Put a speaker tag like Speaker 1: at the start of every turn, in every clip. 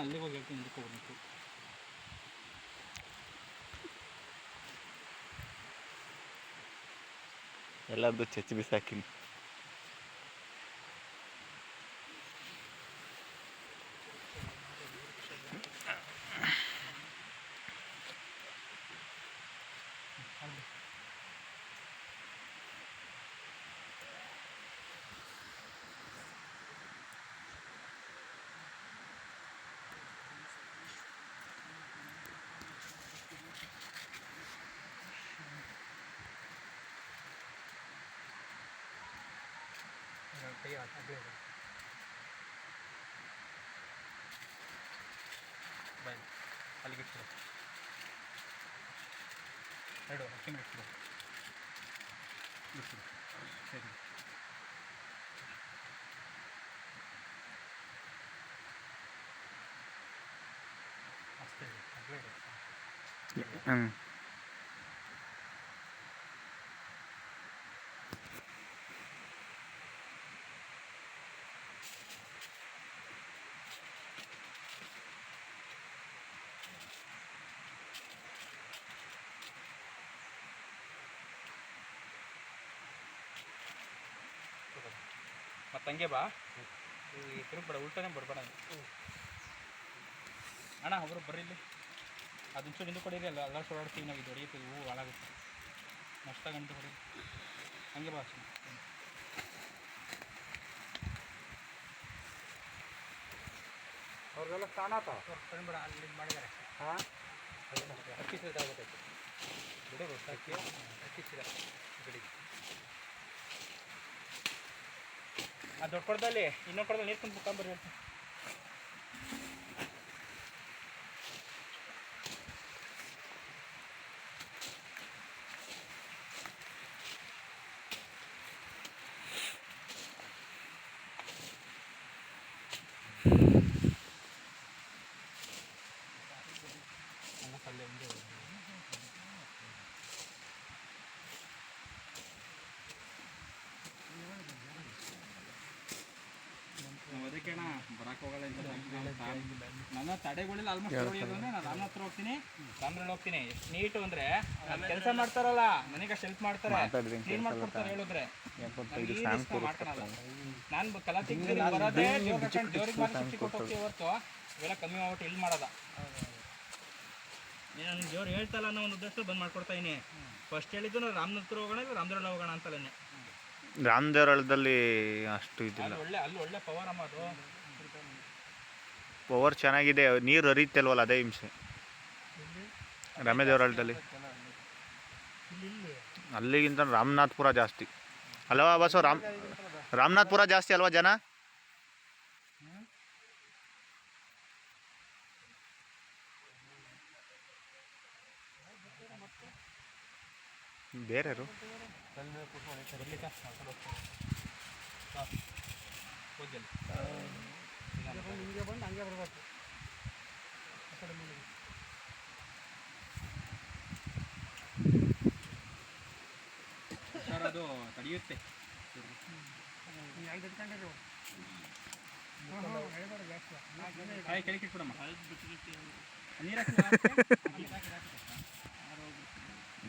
Speaker 1: ಅಲ್ಲಿಗೆ ಹೋಗಿ ಹೇಳ್ತೀನಿ ಇದಕ್ಕೆ ಹೋಗ್ಬೇಕು
Speaker 2: ಎಲ್ಲರದ್ದು ಚಚ್ಚಿ ಬಿಸಾಕಿನಿ.
Speaker 1: ಕೈ ಅಡ್ಡ ಇದೆ ಬಾಯ್ ಅಲ್ಲಿಗೆ ಇಟ್ಬಿಡು ಎರಡು ಅಕ್ಕಿನ ಇಟ್ಬಿಡು ಬಿಟ್ಬಿಡು ಸರಿ ಅಷ್ಟೇ ಇದೆ ಅಡ್ಡ ಇದೆ
Speaker 2: ಹ್ಞೂ
Speaker 1: ಮತ್ತೆ ಹಂಗೆ ಬಾ. ತಿರುಗ್ಬೇಡ ಉಲ್ಟಾನೆ ಬರ್ಬೇಡ ಅಣ್ಣ ಒಬ್ರು ಬರ್ರಿ ಇಲ್ಲಿ. ಅದೊಂದು ಚೂರು ಹಿಂದೆ ಕೊಡಿರಿ ಅಲ್ಲ ಎಲ್ಲ ಓಡಾಡ್ತೀವಿ ನಾವು ಇದು ಹೊಡೆಯುತ್ತೆ ಹೂವು ಹಾಳಾಗುತ್ತೆ. ನಷ್ಟ ಗಂಟು ಕೊಡಿ ಹಂಗೆ ಬಾ.
Speaker 3: ಅವ್ರಿಗೆಲ್ಲ ಸ್ಥಾನ
Speaker 1: ಬೇಡ ಅಲ್ಲಿ ಮಾಡಿದ್ದಾರೆ
Speaker 3: ಹಾಂ?
Speaker 1: ಅಕ್ಕಿ ಆಗುತ್ತೆ ಬಿಡೋರು ಅಕ್ಕಿ ಅಕ್ಕಿ ಬಿಡಿ. ಆ ದೊಡ್ಡ ಕೊಡದಲ್ಲಿ ಇನ್ನೊಂದು ಕೊಡದಲ್ಲಿ ನೀರು ತುಂಬ ಬರ್ರಿ ಹೇಳ್ತೀನಿ ಅಲ್ಲೇ ಒಂದು ನಾವು ಅದಕ್ಕೆ ಅಣ್ಣ ಬರಕ್ಕೆ ಹೋಗಲ್ಲ ಅಂತ ತಡೆಗಳಿಲ್ಲ ಆಲ್ಮೋಸ್ಟ್ ನಾನು ರಾಮನ ಹತ್ರ ಹೋಗ್ತೀನಿ. ರಾಮನ ಹೋಗ್ತೀನಿ. ಎಷ್ಟು ನೀಟು ಅಂದ್ರೆ ಕೆಲಸ ಮಾಡ್ತಾರಲ್ಲ ನನಗೆ ಅಷ್ಟು ಹೆಲ್ಪ್ ಮಾಡ್ತಾರೆ ಕ್ಲೀನ್ ಮಾಡ್ಕೊಡ್ತಾರೆ ಹೇಳಿದ್ರೆ? ಮಾಡ್ಕೊಳಲ್ಲ ನಾನು ಕಲಾ ತೆಗ್ದು ಬರೋದೇ ದೇವ್ರ ಕಟ್ಕೊಂಡು ದೇವ್ರಿಗೆ ಮಾತ್ರ ಖುಷಿ ಕೊಟ್ಟು ಹೋಗ್ತೀವಿ ಹೊರ್ತು. ಇವೆಲ್ಲ ಕಮ್ಮಿ ಮಾಡ್ಬಿಟ್ಟು ಇಲ್ಲಿ ಮಾಡೋದ. ನಾನು ದೇವ್ರು ಹೇಳ್ತಲ್ಲ ಅನ್ನೋ ಒಂದು ಉದ್ದೇಶ ಬಂದ್ ಮಾಡ್ಕೊಡ್ತಾ ಫಸ್ಟ್ ಹೇಳಿದ್ದು ರಾಮನ ಹತ್ರ ಹೋಗೋಣ ಇಲ್ಲ ರಾಮದೇವ್ರ ಹೋಗೋಣ ಅಂತಲೇ.
Speaker 2: ರಾಮದೇವರಳದಲ್ಲಿ ಅಷ್ಟು ಇದಿಲ್ಲ.
Speaker 1: ಒಳ್ಳೆ ಅಲ್ಲಿ ಒಳ್ಳೆ ಪವರ್ ಅಮ್ಮ ಅದು.
Speaker 2: ಪವರ್ ಚೆನ್ನಾಗಿದೆ, ನೀರು ಹರಿಯುತ್ತಲ್ವಲ್ಲ ಅದೇ ಹಿಂಸೆ. ರಾಮದೇವರಳದಲ್ಲಿ ಅಲ್ಲಿಗಿಂತ ರಾಮನಾಥ್ಪುರ ಜಾಸ್ತಿ. ಅಲ್ವಾ ಬಸ್ಸು ರಾಮ್, ರಾಮನಾಥ್ಪುರ ಜಾಸ್ತಿ ಅಲ್ವಾ ಜನ? ಬೇರೆರು
Speaker 3: ಹಿಂಗೆ ಬಂದು ಹಂಗೆ ಬರ್ಬೇಕು
Speaker 1: ಸರ್ ಅದು ತಡೆಯುತ್ತೆ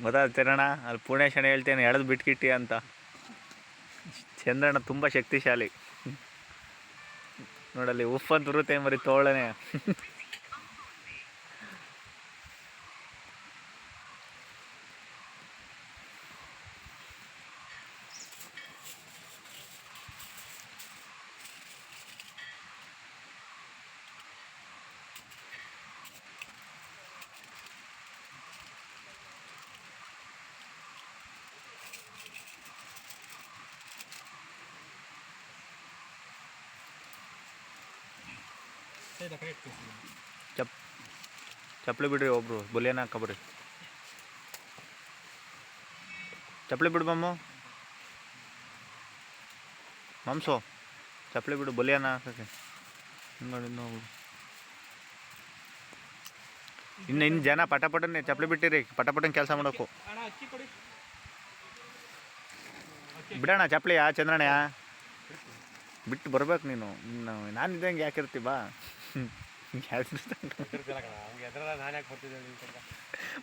Speaker 2: ಗೊತ್ತಾಗ್ತೀರಣ್ಣ ಅಲ್ಲಿ ಪುಣೆ ಶನಿ ಹೇಳ್ತೇನೆ, ಎಳೆದು ಬಿಟ್ಕಿಟ್ಟಿ ಅಂತ. ಚಂದ್ರಣ್ಣ ತುಂಬ ಶಕ್ತಿಶಾಲಿ. ನೋಡಲ್ಲಿ ಉಫ್ ಅಂತ ಬರುತ್ತೆ ಮರಿ ತೋಳನೆ. ಚಪ್ಪಲಿ ಬಿಡ್ರಿ ಒಬ್ರು, ಬುಲಿಯಾನ ಹಾಕಬ್ರಿ ಚಪ್ಪಲಿ ಬಿಡು ಮಮ್ಮು ಮಾಂಸು, ಚಪ್ಪಲಿ ಬಿಡು, ಬುಲಿಯಾನ ಹಾಕಕ್ಕೆ. ನೋಡಿ ಇನ್ನು ಇನ್ನು ಜನ ಪಟಪಟನೆ ಚಪ್ಪಲಿ ಬಿಟ್ಟಿರಿ, ಪಟಪಟನ್ ಕೆಲಸ ಮಾಡೋಕು ಬಿಡೋಣ ಚಪ್ಪಲಿಯಾ ಚಂದ್ರಣ್ಣ. ಬಿಟ್ಟು ಬರ್ಬೇಕು ನೀನು. ನಾನು ಇದ್ದಂಗೆ ಯಾಕಿರ್ತಿ, ಬಾ.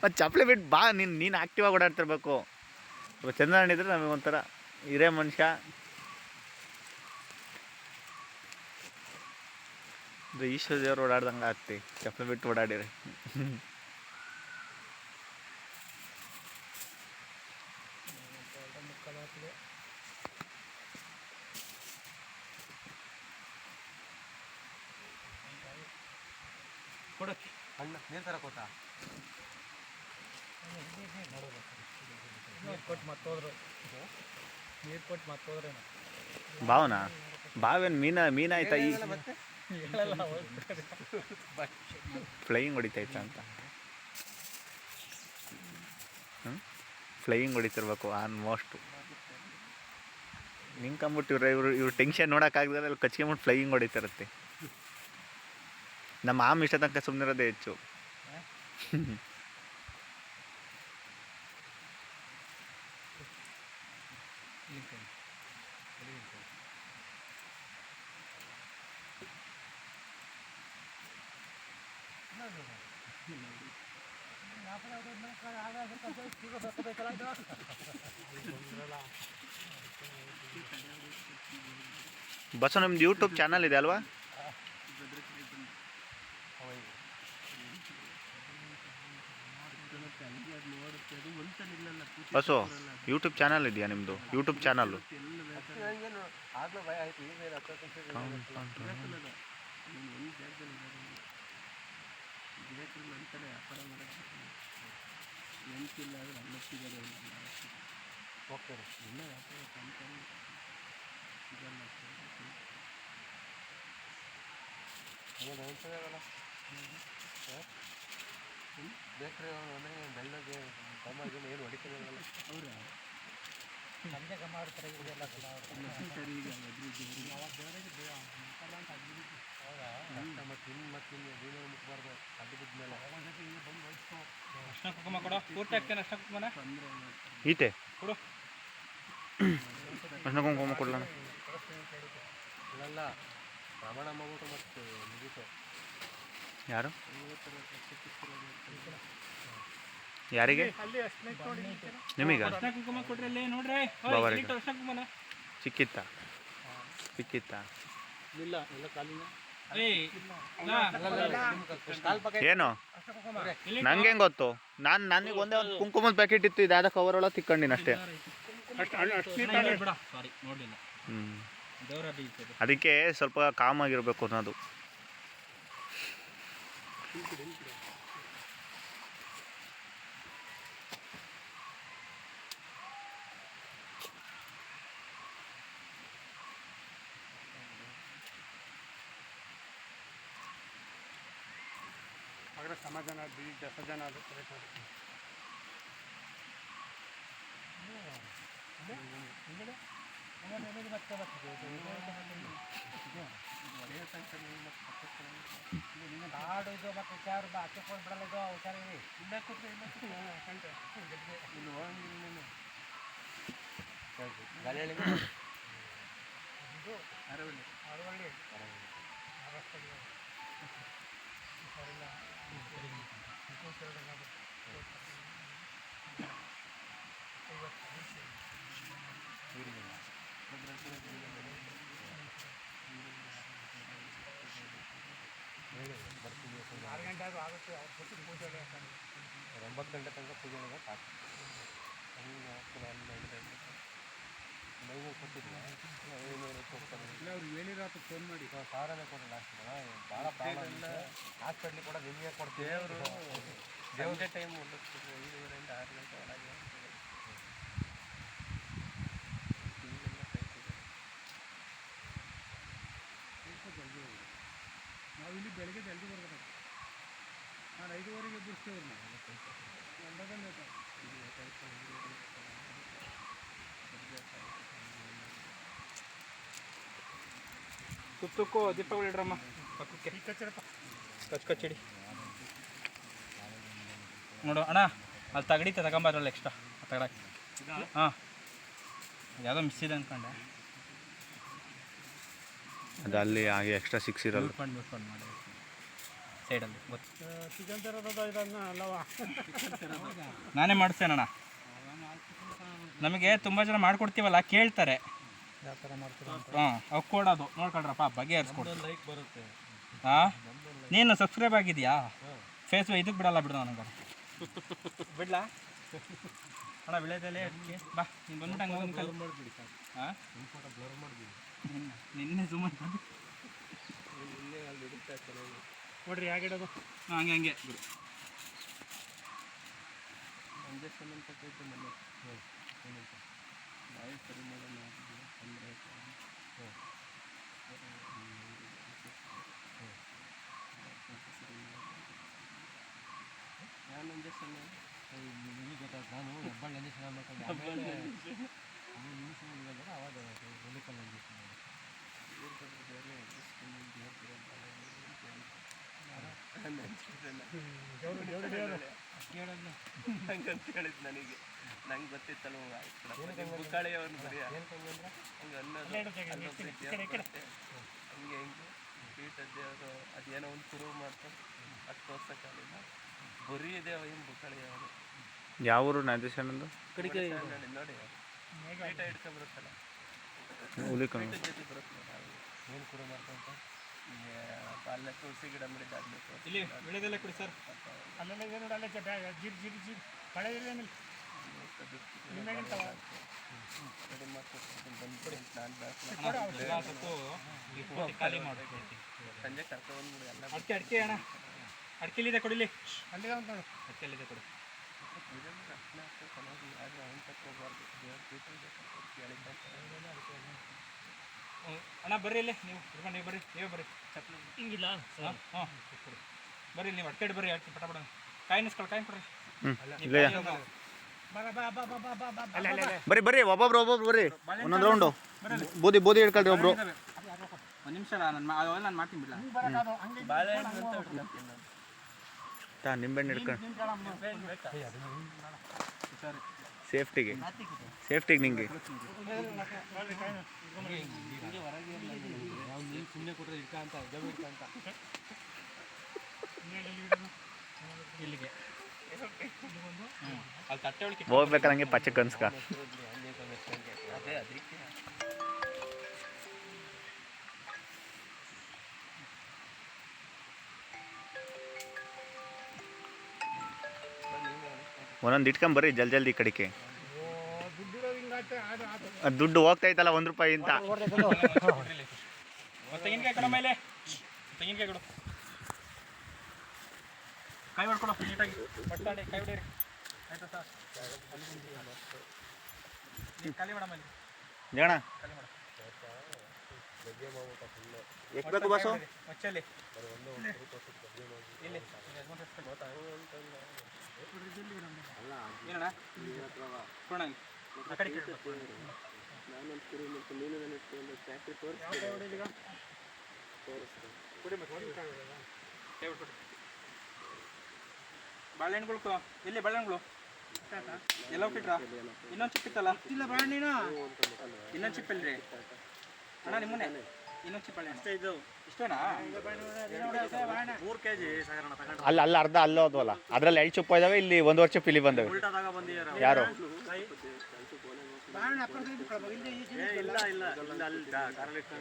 Speaker 2: ಮತ್ತು ಚಪ್ಪಲಿ ಬಿಟ್ಟು ಬಾ, ನೀನು ನೀನು ಆಕ್ಟಿವ್ ಆಗಿ ಓಡಾಡ್ತಿರ್ಬೇಕು. ಇವಾಗ ಚಂದ್ರಣ್ಣ ಇದ್ರೆ ನಮಗೆ ಒಂಥರ ಹಿರೇ ಮನುಷ್ಯ. ಈಶ್ವರ ದೇವ್ರು ಓಡಾಡ್ದಂಗೆ ಆಗ್ತಿ. ಚಪ್ಪಲಿ ಬಿಟ್ಟು ಓಡಾಡಿರಿ
Speaker 4: ಕೊಡಕ್ಕೆ
Speaker 5: ಅಣ್ಣ ಸರ ಕೊಟ್ಟ
Speaker 4: ನೀರು ಕೊಟ್ಟು ಮತ್ತೋದ್ರು. ನೀರು ಕೊಟ್ಟು ಮತ್ತೋದ್ರೆ
Speaker 2: ಬಾವನ ಬಾವೇನು ಮೀನ ಆಯ್ತಾ ಈ ಫ್ಲೈಯಿಂಗ್ ಹೊಡಿತೈತಾ ಅಂತ. ಫ್ಲೈಯಿಂಗ್ ಹೊಡಿತಿರ್ಬೇಕು ಆಲ್ಮೋಸ್ಟ್ ನಿಂಕಂಬಿಟ್ಟು ಇವ್ರು ಇವರು ಇವ್ರು ಟೆನ್ಷನ್ ನೋಡೋಕ್ಕಾಗದ್ರೆ ಅಲ್ಲಿ ಕಚ್ಕೊಂಬಿಟ್ಟು ಫ್ಲೈಯಿಂಗ್ ಹೊಡಿತಿರುತ್ತೆ. ನಮ್ಮ ಆಮ್ ಇಷ್ಟ ತನಕ ಸುಮ್ಮನಿರೋದೇ ಹೆಚ್ಚು. ಬಸ್ಸು ನಿಮ್ದು ಯೂಟ್ಯೂಬ್ ಚಾನಲ್ ಇದೆ ಅಲ್ವಾ ಬಸ್ಸು ಯೂಟ್ಯೂಬ್ ಚಾನಲ್ ಇದೆಯಾ ನಿಮ್ಮದು ಯೂಟ್ಯೂಬ್ ಚಾನಲ್ಲು
Speaker 5: ನಂಗೇನು ಬೇಕ್ರಿ ಅಂದರೆ ಬೆಳ್ಳಗೆ ಕಮ್ಮಾಗಿ ಏನು ಹೊಡಿತಾನಲ್ಲ
Speaker 4: ಸಂಜೆ ಕಮ್ಮ ಆಡ್ತಾರೆ ಇವರೆಲ್ಲ
Speaker 5: ಹೌದಾ? ಮತ್ತೆ ಇನ್ನು ಮತ್ತೆ ಇನ್ನು ನೀನು ಮುಟ್ಬಾರ್ದು ಅಡ್ಡ ಬಿದ್ಮೇಲೆ
Speaker 4: ಕುಂಕುಮ ಕೊಡು. ಪೂರ್ತಿ ಹಾಕ್ತೇನೆ ಅರ್ಶಿನ ಕುಂಕುಮನ?
Speaker 2: ಈತೆ?
Speaker 4: ಕೊಡು.
Speaker 2: ಅಷ್ಟು ಕುಂಕುಮ ಕೊಡ್ಲಣ
Speaker 5: ಇಲ್ಲಲ್ಲ ಪ್ರಮಾಣ ಮಾಡ್ಬಿಟ್ಟು ಮತ್ತೆ ಮುಗೀತು.
Speaker 2: ಯಾರು? ಯಾರಿಗೆ? ನಿಮಗ?
Speaker 4: ಚಿಕ್ಕಿತ್ತ?
Speaker 5: ಕಾಲ್
Speaker 2: ಏನು? ನಂಗೆ ಗೊತ್ತು? ನಾನು ನನಗೆ ಒಂದೇ ಒಂದು ಕುಂಕುಮದ ಪ್ಯಾಕೆಟ್ ಇತ್ತು, ಇದು ಯಾವ್ದೋ ಕವರ್ ಒಳಗೆ ತಿಕ್ಕೊಂಡಿನ ಅಷ್ಟೇ. ಹ್ಞೂ ಅದಕ್ಕೆ ಸ್ವಲ್ಪ ಕಾಮ್ ಆಗಿರ್ಬೇಕು ಅನ್ನೋದು.
Speaker 5: ಹಾಗಾದ್ರೆ ಸಮಾಧಾನ ಬೀಜ ಸಜಾನ ಅದು ಕರೆಕ್ಟ್ ಆಗುತ್ತೆ
Speaker 4: ಕಾಡು ಇದು ಮತ್ತೆ ಚಾರು ಬಾ ಹಚ್ಚಿಕೊಂಡು ಬಿಡಲ್ಲ ಇದು ಹುಷಾರಿ
Speaker 5: ಇಲ್ಲ ಕೊಟ್ಟರೆ ಇಲ್ಲ ಇಲ್ಲಿ ಹೋಗಂಗಿಲ್ಲ ಗಾಳಿ ಅರವಳ್ಳಿ
Speaker 4: ಇದು
Speaker 5: ಅರವಳ್ಳಿ
Speaker 4: ಅರವಳ್ಳಿ ಆರು ಆದ್ರೂ ಆಗುತ್ತೆ ಅವ್ರ ಜೊತೆ ಪೂಜೆ
Speaker 5: ಒಂಬತ್ತು ಗಂಟೆ ತನಕ ಪೂಜೆ ಒಳಗೆ ಸಾಕು. ಹಂಗೆ ಕೊಟ್ಟಿದ್ರೆ. ಐನೂರು
Speaker 4: ಇಲ್ಲ ಅವ್ರು ಹೇಳಿರೋದು ಫೋನ್ ಮಾಡಿ.
Speaker 5: ಸಾವಿರನೇ ಕೊಡಿ ಲಾಸ್ಟ್ ಭಾಳ ಪ್ರಾಬ್ಲಮ್ ಇಲ್ಲ ಹಾಸ್ಪಿಟ್ಲಿಗೆ ಕೂಡ ನಿಮಗೆ ಕೊಡ್ತೀವಿ. ಅವರು ದೇವ್ರದೇ ಟೈಮ್ ಒಂದು ಐದುವರೆಯಿಂದ ಆರು ಗಂಟೆ ಒಳಗೆ ಹಿಂಗೆಲ್ಲ ಕೈತಿದೆ.
Speaker 4: ನಾವು ಇಲ್ಲಿ ಬೆಳಗ್ಗೆ ಜಲ್ದಿ ಬರ್ಬೇಕು
Speaker 1: ತುತ್ತಕ್ಕೂ ದೀಪಗಳು ಇಡ್ರಮ್ಮ. ಪಕ್ಕಕ್ಕೆ. ಕಚ್ ಕಚ್ಚಿಡಿ. ನೋಡು ಅಣ್ಣ ಅಲ್ಲಿ ತಗಡಿ ತಗೊಂಬಾರಲ್ಲ ಎಕ್ಸ್ಟ್ರಾ ತಗಡಕ್ಕೆ ಹಾಂ. ಯಾವುದೋ ಮಿಸ್ ಇದೆ ಅನ್ಕೊಂಡೆ.
Speaker 2: ಅದು ಅಲ್ಲಿ ಹಾಗೆ ಎಕ್ಸ್ಟ್ರಾ ಸಿಕ್ಸ್ ಇರಲ್ಲ
Speaker 1: ಮಾಡಿ ಸೈಡಲ್ಲಿ ಗೊತ್ತು. ನಾನೇ ಮಾಡಿಸ್ತೇನಣ್ಣ. ನಮಗೆ ತುಂಬ ಜನ ಮಾಡಿಕೊಡ್ತೀವಲ್ಲ ಕೇಳ್ತಾರೆ. ಹಾಂ ಅವು ಕೊಡೋದು. ನೋಡ್ಕೊಳ್ರಪ್ಪ ಬಗೆಹರಿಸ್ಕೊಡು
Speaker 3: ಲೈಕ್ ಬರುತ್ತೆ.
Speaker 1: ಹಾಂ? ನೀನು ಸಬ್ಸ್ಕ್ರೈಬ್ ಆಗಿದೆಯಾ? ಫೇಸ್ ಇದಕ್ಕೆ ಬಿಡಲ್ಲ ಬಿಡು ನನಗೆ ಬಿಡ್ಲಾ? ಅಣ್ಣ ಬೆಳೆದಲ್ಲೇ ಅದಕ್ಕೆ ಬಾ ನೀನು ಬಂದ್ಬಿಟ್ಟು ಹಂಗೆ
Speaker 3: ಒಂದು ಮಾಡಿಬಿಡಿ ಸರ್
Speaker 1: ಹಾಂ?
Speaker 3: ನಿಮ್ಮ ಫೋಟೋ ಬ್ಲರ್ ಮಾಡಿಬಿಡಿ.
Speaker 1: ನಿನ್ನೆ ಸುಮ್ಮನೆ
Speaker 3: ನಿನ್ನೆ ಅಲ್ಲಿ ಹಿಡಿತಾ ಚೆನ್ನಾಗಿ.
Speaker 1: ನೋಡ್ರಿ ಹೇಗೆ ಇಡೋದು. ಹಾಂ ಹಂಗೆ ಹಂಗೆ. ಬಿಡು.
Speaker 3: ಇಂಜೆಕ್ಷನ್ ಅಂತ ಕೈತೆ ಮೊನ್ನೆ. ಹ್ಞೂ ಬಾಯಿ ಸರಿ ಮಾಡೋಣ ನಾನು ಇಂಜೆಕ್ಷನ್ ಈಗ ಗೊತ್ತಾಯ್ತು ನಾನು ಹೆಬ್ಬಾಳು ಇಂಜೆಕ್ಷನ್ ಮಾಡ್ಕೊಂಡು ಆಮೇಲೆ ಇಂಜೆಕ್ಷನ್ ಇವಾಗ ಅವಾಗ ಮೆಡಿಕಲ್ ಇಂಜೆಕ್ಷನ್ ಹಂಗಂತ ಹೇಳಿದ್ ನನಗೆ. ನಂಗೆ ಗೊತ್ತಿತ್ತಲ್ಲ ಬುಕ್ಕಾಳಿ ಅವ್ನು ಬರೀ ಹಂಗೆ ಅನ್ನೋದು ಅನ್ನೋ ಪ್ರೀತಿ ಅಂತ ಬರುತ್ತೆ. ಹಂಗೆ ಹಿಂಗೆ ಸ್ವೀಟ್ ಅದು ಅದೇನೋ ಒಂದು ಕುರು ಮಾಡ್ತಾರೆ. ಅದು ತೋರ್ಸಕ್ಕಾಗಲಿಲ್ಲ ಬರೀ ಇದೆ ಏನು ಬುಕ್ಕಾಳಿ ಅವರು?
Speaker 2: ಯಾವ ಊರು ನಾದೇಶನಂದು
Speaker 3: ನೋಡಿ. ನೋಡಿ ಸ್ವೀಟ ಹಿಡ್ಕೊಂಡ್ಬರುತ್ತಲ್ಲ
Speaker 2: ಹುಲಿಕಂಡು
Speaker 3: ಸ್ವೀಟ್ ಜೊತೆ ಬರುತ್ತೆ ಏನು ಶುರು ಮಾಡ್ಕೊಂತ ಅಲ್ಲೇ ತುಳಸಿ ಗಿಡ ಮಡಿದಾಗಬೇಕು
Speaker 1: ಇಲ್ಲಿ ಬೆಳೆದೆಲ್ಲ ಕೊಡಿ ಸರ್.
Speaker 4: ಅಲ್ಲೆಲ್ಲ ಏನು ನೋಡಿ ಅಲ್ಲೇ ಜೀರ್ ಜೀರ್ ಜೀರ್ ಕಳೆ ಇಲ್ಲ ಏನಿಲ್ಲ ನಿಮ್ಮೆಗಿಂತವ
Speaker 3: ಕಡಿಮೆ ಮಾಡ್ಕೊಡ್ತೀನಿ ಬಂದು ನಾನು
Speaker 1: ಎಲ್ಲ ಸತ್ತು ಈ ಪೂರ್ತಿ ಖಾಲಿ ಮಾಡಿ
Speaker 3: ಸಂಜೆ ಕರ್ಕೊಂಡ್ಬಿಡು ಎಲ್ಲ
Speaker 1: ಅಡಿಕೆ ಅಡಿಕೆ ಅಣ್ಣ. ಅಡಿಕೆಲಿದೆ ಕೊಡಿಲಿ
Speaker 4: ಅಲ್ಲಿದೆ ಅಂತ
Speaker 1: ಅಡಿಕೆಲಿದೆ ಕೊಡಿ. ಅಣ್ಣ ಬರ್ರಿ ಇಲ್ಲಿ. ನೀವು ಇಟ್ಕೊಂಡು ನೀವು ಬರ್ರಿ. ನೀವೇ ಬರ್ರಿ.
Speaker 4: ಹಿಂಗಿಲ್ಲ.
Speaker 1: ಹಾಂ ಹಾಂ. ಕೊಡಿ ಬರ್ರಿ ನೀವು ಅಡ್ಕೆ ಬರ್ರಿ. ಅಡ್ಕೆ ಪಟ ಪಡ ಕಾಯಿ ನಿಸ್ಕೊಳ್ಳಿ ಕಾಯಿ ಕೊಡ್ರಿ.
Speaker 2: ಹ್ಞೂ
Speaker 1: ನೀವು
Speaker 2: ಇಲ್ಲೇ
Speaker 1: ಕಾಯಿ ಹೋಗು.
Speaker 4: ಬಾ ಬಾ ಬಾ ಬಾ ಬಾ ಬಾ ಬಾ ಅಲ್ಲೇ ಅಲ್ಲೇ
Speaker 2: ಬರ್ರಿ ಬರ್ರಿ ಒಬ್ಬೊಬ್ರು ಒಬ್ಬೊಬ್ರು ಬರ್ರಿ. ಒಂದೊಂದು ರೌಂಡು ಬೂದಿ ಬೂದಿ ಹಿಡ್ಕೊಳ್ರಿ ಒಬ್ರು.
Speaker 1: ಒಂದು ನಿಮಿಷ ನಾನು ಮಾಡ್ತೀನಿ
Speaker 3: ಬಿಡಲ್ಲ
Speaker 2: ತಾ ಹಿಡ್ಕೊಂಡು ಸೇಫ್ಟಿಗೆ. ಸೇಫ್ಟಿಗೆ ನಿಂಗೆ.
Speaker 3: ಸುಮ್ಮನೆ ಕೊಟ್ಟರೆ ಇಡ್ಕ ಅಂತ ಜಬ ಇಡ್ಕ ಅಂತ
Speaker 1: ಇಲ್ಲಿಗೆ ಹ್ಮ್. ಅಲ್ಲಿ ತಟ್ಟೆ ಒಳಗೆ
Speaker 2: ಹೋಗ್ಬೇಕಾದ್ರೆ ಹಂಗೆ ಪಚ್ಚ ಕನ್ಸ್ಕ
Speaker 3: ಒಂದೊಂದು ಅದಕ್ಕೆ
Speaker 2: ಬರ್ರಿ ಜಲ್ ಜಲ್ದಿ ಕಡಿಕೆ ಕಡೆಗೆ.
Speaker 4: ಹೋಗ್ತಾ
Speaker 2: ಇತ್ತಲ್ಲ ದುಡ್ಡು ಒಂದು ರೂಪಾಯಿ ಅಂತ
Speaker 1: ತೆಂಗಿನಕಾಯಿ ಕೊಡ ಮೇಲೆ. ತೆಂಗಿನಕಾಯಿ ಕೊಡು. ಕೈ ಹೊಡ್ಕೊಡು ನೀಟಾಗಿ. ಬಟ್ಟಾಡಿ ಕೈ ಹೊಡೀರಿ. ಆಯ್ತಾ ಸರ್? ನೀವು ಖಾಲಿ ಮಾಡ ಮೇಲೆ
Speaker 2: ಜಣ
Speaker 1: ಖಾಲಿ ಮಾಡು.
Speaker 2: ಎಷ್ಟು ಬೇಕು ಬಾಸು?
Speaker 1: ಮಚ್ಚಲ್ಲಿ ಇಲ್ಲಿ ಏನಣ್ಣ. ಆ ಕಡೆ.
Speaker 3: ನಾನೊಂದು ಕುರಿ ಮತ್ತು ನೀನು ನನ್ನ ಒಂದು ಫ್ಯಾಕ್ಟ್ರಿ ತೋರಿಸಿ
Speaker 1: ಕೈ ಹೊಡ್ಕೊಡು. ಬಾಳೆಹಣ್ಣುಗಳು ಇಲ್ಲಿ ಎಲ್ಲಿ ಬಾಳೆಹಣ್ಣುಗಳು? ಎಲ್ಲ ಹೋಗ್ಬಿಟ್ರಾ ಇನ್ನೊಂದು ಚಿಪ್ ಇತ್ತಲ್ಲ? ಇಲ್ಲ ಬಾಳೆಹಣ್ಣು ಇನ್ನೊಂದು ಚಿಪ್ ಇಲ್ರಿ? ಅಣ್ಣ ನಿಮ್ಮನೆ? ಇನ್ನೊಂದು ಚಿಪ್ ಬಾಳೆಹಣ್ಣು ಅಷ್ಟೇ ಇದು ಇಷ್ಟೇನಾ? ಮೂರು ಕೆ ಜಿ
Speaker 2: ಅಲ್ಲಿ ಅಲ್ಲಿ ಅರ್ಧ ಅಲ್ಲ ಹೋದ್ವಲ್ಲ ಅದ್ರಲ್ಲಿ ಐದು ಚುಪ್ಪ ಇದಾವೆ ಇಲ್ಲಿ ಒಂದುವರೆ ವರ್ಷ ಇಲ್ಲಿ ಬಂದವೆ.
Speaker 1: ಉಲ್ಟಾದಾಗ ಬಂದಿದ್ದಾರೆ?
Speaker 2: ಯಾರು?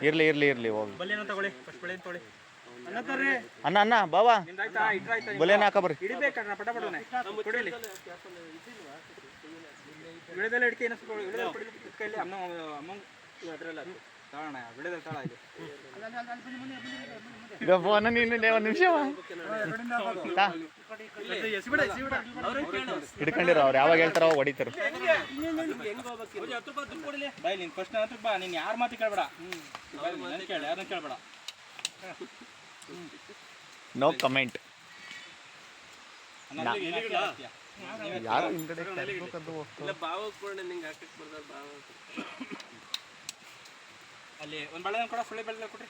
Speaker 2: ಇರ್ಲಿ ಇರ್ಲಿ ಇರ್ಲಿ ಹೋಗಿ.
Speaker 1: ಬಲ್ಲೇನೋ ತಗೊಳ್ಳಿ ಫಸ್ಟ್ ಬೆಳೆ ತೊಗೊಳ್ಳಿ. ಅಣ್ಣ
Speaker 2: ಅಣ್ಣ ಅಣ್ಣ ಬಾವಾ. ಬಲೇನ ಹಾಕ ಬರ್ರಿ.
Speaker 1: ಹಿಡಿಬೇಕಣ್ಣ ಪಟ ಪಟನೆ. ಕೊಡಿಲಿ. ವಿಳೆದೆಲ್ಲ ಹಿಡ್ಕೆ ಇನ್ನೂ ಸ್ವಲ್ಪ ವಿಳೆದೆಲ್ಲ ಕೊಡಿ ಕೈಲಿ ಅಮ್ಮ ಅದರಲ್ಲ ವಿಳೆದೆಲ್ಲ
Speaker 4: ಮುಂದೆ
Speaker 2: ಈಗ ಫೋನ್ ನೀನು ಒಂದು ನಿಮಿಷ ಹಿಡ್ಕೊಂಡಿರೋ ಅವ್ರು ಯಾವಾಗ ಹೇಳ್ತಾರ ಅವಾಗ ಹೊಡಿತಾರ.
Speaker 1: ಬಾಯ್ ನೀನು ಫಸ್ಟ್ ಹತ್ರ ಬಾ ನೀನು ಯಾರ ಮಾತು ಕೇಳಬೇಡ? ಕೇಳ ಯಾರನ್ನ ಕೇಳಬೇಡ.
Speaker 2: ನೋ ಕಮೆಂಟ್ ಯಾರು
Speaker 3: ನಿಂಗೆ ಹಾಕಕ್ ಬಾವ
Speaker 1: ಅಲ್ಲಿ ಒಂದು ಬಳೆ ಕೂಡ ಸುಳಿ ಬೆಳೆ ಕೊಟ್ರಿ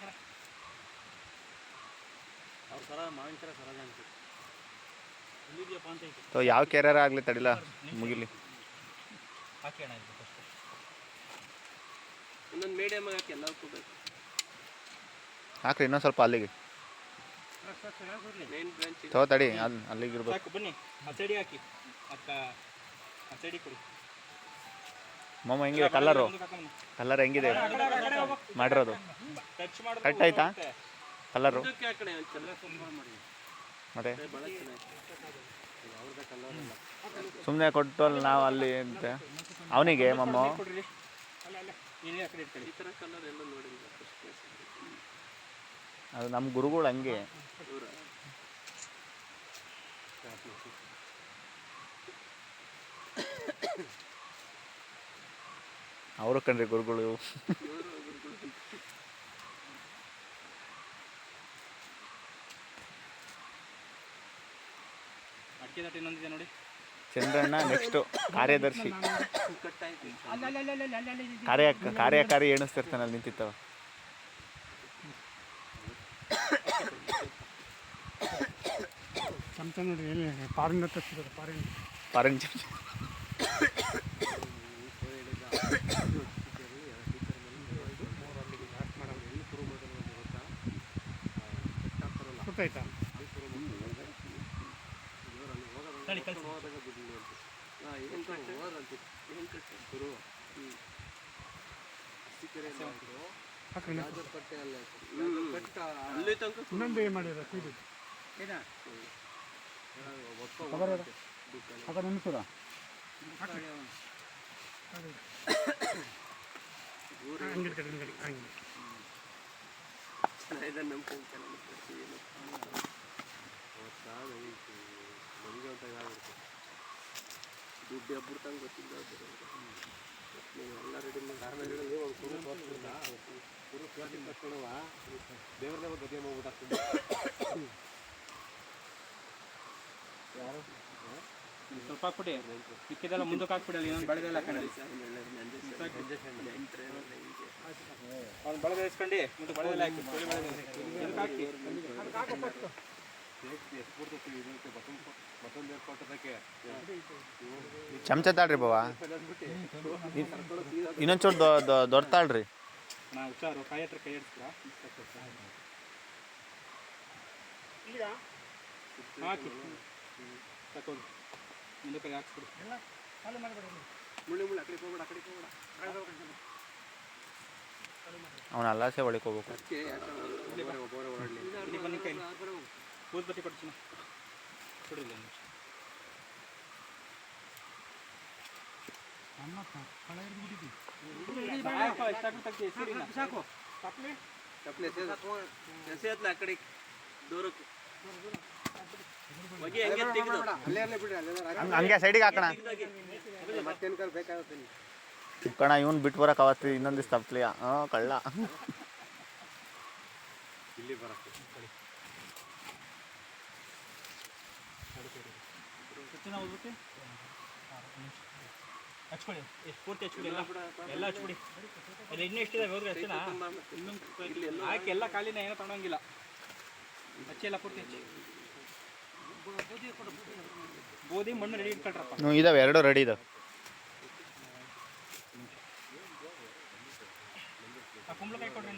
Speaker 3: ಅವ್ರ ಸರ ಮಾವಿನ ಸರ ಸರ ಅಂತ
Speaker 2: ಯಾವ ಕೆರೆಯರ ಆಗಲಿ ತಡಿಲ್ಲ ಮುಗಿಲಿ.
Speaker 1: ಹಾಕಿ ಅಣ್ಣ
Speaker 3: ಇನ್ನೊಂದು ಮೀಡಿಯಮ್ ಹಾಕಿ ಬೇಕು
Speaker 2: ಹಾಕ್ರಿ ಇನ್ನೊಂದು ಸ್ವಲ್ಪ ಅಲ್ಲಿಗೆ. ತಗೋ ತಡಿ ಅಲ್ಲಿ ಅಲ್ಲಿಗೆ ಇರ್ಬೇಕು
Speaker 1: ಬನ್ನಿ. ಆ ಸೈಡಿಗೆ ಹಾಕಿ. ಅಕ್ಕ ಆ ಸೈಡಿಗೆ ಕೊಡಿ.
Speaker 2: ಮಮ್ಮ ಹೆಂಗಿದೆ? ಕಲರು. ಕಲರ್ ಹೆಂಗಿದೆ. ಮಾಡಿರೋದು. ಕಟ್ ಆಯ್ತಾ. ಕಲರು? ಮತ್ತೆ? ಸುಮ್ಮನೆ ಕೊಟ್ಟು ಅಲ್ಲಿ ನಾವು ಅಲ್ಲಿ ಅಂತ. ಅವನಿಗೆ ಮಮ್ಮ ಅದು ನಮ್ಮ ಗುರುಗಳು ಹಂಗೆ. ಅವರು ಕಣ್ರಿ ಗುರುಗಳು.
Speaker 1: ನೋಡಿ.
Speaker 2: ಚಂದ್ರಣ್ಣ ನೆಕ್ಸ್ಟು ಕಾರ್ಯದರ್ಶಿ. ಕಾರ್ಯ ಕಾರ್ಯಕಾರಿ ಎಣಿಸ್ತಿರ್ತಾನೆ ಅಲ್ಲಿ ನಿಂತಿತ್ತವ
Speaker 4: ಚಮಚ ನೋಡಿ ಎಲ್ಲಿ ಪಾರಿಂದ ತರಿಸಿದ್ರು ಪಾರಿಂದ
Speaker 2: ಪಾರಂಜ
Speaker 4: ಗೊತ್ತಾಯ್ತಾ?
Speaker 1: ತಡಿ ಕಳ್ಸಿ.
Speaker 3: ಹಾಂ ಏನು ಕಟ್ಟು ಏನು? ಕಟ್ಟು ಗುರು ಹ್ಞೂ
Speaker 4: ಹಾಕ್ರಿ
Speaker 3: ಅಲ್ಲಿ ತನಕ
Speaker 4: ಇನ್ನೊಂದು ಏನು ಮಾಡಿರ ಸೀಡಿ ಅದರ ನೆನಪುರ ಹಂಗೆ ಕಡೆ ಹಿಂದ್ಗಡೆ, ಹಂಗೆ
Speaker 3: ಇದನ್ನು ನಂಬ್ಕೊಂತಾನೆ ದುಡ್ಡು ಹಬ್ಬಿಡ್ತಂಗೆ ಗೊತ್ತಿಲ್ಲ ನೀವು ಎಲ್ಲ ರೆಡಿ ದೇವ್ರದೇ ಗದ್ದೆ ಮಾಡ್ಬಿಟ್ಟು
Speaker 1: ಒಂದ್ ಸ್ವಲ್ಪ ಹಾಕ್ಬಿಡಿ. ಮಿಕ್ಕಿದೆಲ್ಲ ಮುಂದಕ್ಕೆ ಹಾಕ್ಬಿಡಿ ಅಲ್ಲಿ. ಇನ್ನೊಂದು ಬೆಳೆದೆಲ್ಲ ಹಾಕೊಂಡು ಅವ್ನು ಬೆಳೆದ ಇಸ್ಕೊಂಡು ಮುಂದೆ ಬೆಳೆದೆಲ್ಲ ಹಾಕಿ. ಬೆಳೆದ
Speaker 2: ಚಮಚ ತಾಳ್ರಿ ಬಾವ. ಇನ್ನೊಂದು ಚೂರು ದೊಡ್ಡ ತಾಳ್ರಿ.
Speaker 1: ನಾ ಹುಷಾರು. ಕೈ ಹತ್ರ ಕೈ ಇಡ್ತೀರಾ
Speaker 4: ಈಗ
Speaker 1: ಹಾಕಿ. ತಕೊಂಡು ಮುಂದಕ್ಕೆ ಹಾಕ್ಸ್ಬಿಡಿ.
Speaker 4: ಎಲ್ಲ ಖಾಲಿ ಮಾಡಿಬಿಡಿ
Speaker 3: ಮುಳ್ಳಿ ಮುಳ್ಳಿ ಆ ಕಡೆ ಹೋಗ್ಬೇಡ ಆ ಕಡೆ ಹೋಗ್ಬೇಡ.
Speaker 2: ಅವನ ಅಲ್ಲಾಸೆ ಒಳಗೆ ಹೋಗ್ಬೇಕು.
Speaker 3: ಅದಕ್ಕೆ
Speaker 1: ಇಲ್ಲಿ ಬನ್ನಿ ಕೈಲಿ ಕೂದ್ ಬತ್ತಿ ಕೊಡ್ತೀನಿ ಕೊಡಿಲ್ಲ
Speaker 4: ಅನ್ನ ಕಳೆ ಹಿಡಿದ್ಬಿಟ್ಟಿದ್ವಿ
Speaker 1: ಸಾಕು ಇಷ್ಟಾಗ್ಬಿಟ್ಟು ಸಾಕು ಸೀರೆನ.
Speaker 4: ಸಾಕು
Speaker 1: ತಪ್ಪಲಿ.
Speaker 3: ಚಪ್ಪಲಿ ಎಸೆಯತ್ಲ ಆ ಕಡೆ? ದೂರಕ್ಕೆ. ಹೊಗೆ ಹಂಗೆ ತೆಗೆದು.
Speaker 2: ಹಂಗೆ ಹಂಗೆ ಸೈಡಿಗೆ ಹಾಕೋಣ. ಕಣ ಇವನ್ ಬಿಟ್ಟು ಬರಕ್ ಅವತ್ತಿ ಇನ್ನೊಂದು ದಿವಸ ತಪ್ಪಲಿಯ ಹಾ ಕಳ್ಳ.
Speaker 1: ಇಲ್ಲಿ ಬರಕ್ಕೆ ಹಚ್ಕೊಳ್ಳಿ. ಪೂರ್ತಿ ಹಚ್ಬಿಡಿ ಎಲ್ಲ. ಎಲ್ಲ ಹಚ್ಬಿಡಿ. ಅಲ್ಲಿ ಇನ್ನೂ ಎಷ್ಟಿದೆ ಹೋದ್ರೆ ಎಷ್ಟು ಜನ ಇನ್ನೊಂದು ಹಾಕಿ ಎಲ್ಲ ಖಾಲಿನ ಏನೋ ತಗೊಂಡಂಗಿಲ್ಲ. ಹಚ್ಚಿ ಎಲ್ಲ ಪೂರ್ತಿ ಹಚ್ಚಿ. ಗೋಧಿ ಮಣ್ಣು ರೆಡಿ ಇಟ್ಕೊಳ್ರಪ್ಪ.
Speaker 2: ಹ್ಞೂ ಇದಾವೆ ಎರಡು ರೆಡಿ ಇದಾವೆ.
Speaker 1: ಕುಂಬಳಕಾಯಿ ಕೊಡ್ರಿ.